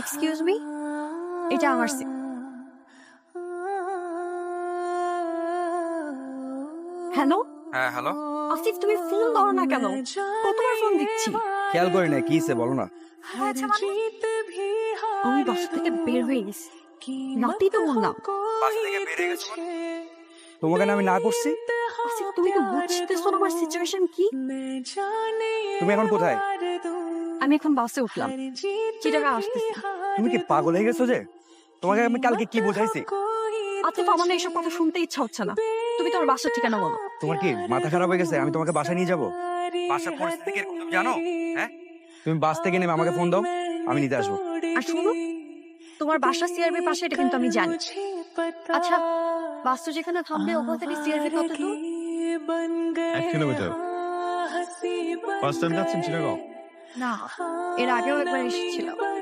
Excuse me এটা আমার seat hello? হ্যাঁ হ্যালো? আসিফ তুমি ফোন দাও না কেন? কতবার ফোন দিচ্ছি? খেয়াল করি না কি সে বলো না। হয়েছে মানে? আমি বাসা থেকে বের হয়ে গেছি। রাতেই তো বললাম। গেছো তোমাকে না আমি না করছি? আসিফ তুমি তো বুঝতেছো আমার সিচুয়েশন কি? তুমি এখন কোথায়? আমি এখন বাসে উঠলাম। চিটাগা আসতেছি। তুমি কি পাগল হয়ে গেছো যে? তোমাকে আমি কালকে কি বোঝাইছি? আসিফ আমার না এসব কথা শুনতে ইচ্ছা হচ্ছে না। তুমি তোমার বাসার ঠিকানা বলো। তোমার কি মাথা খারাপ হয়ে গেছে? আমি তোমাকে বাসা নিয়ে যাব। বাসার পরিস্থিতি কি তুমি জানো? হ্যাঁ? তুমি বাস থেকে নেমে আমাকে ফোন দাও। আমি নিতে আসব। আর শুনো তোমার বাসা সিআরবি পাশে এটা কিন্তু আমি জানি। আচ্ছা বাস তো যেখানে থামবে ওখান থেকে সিআরবি কত দূর এক কিলোমিটার। ফার্স্ট টাইম যাচ্ছেন চিটাগং now you're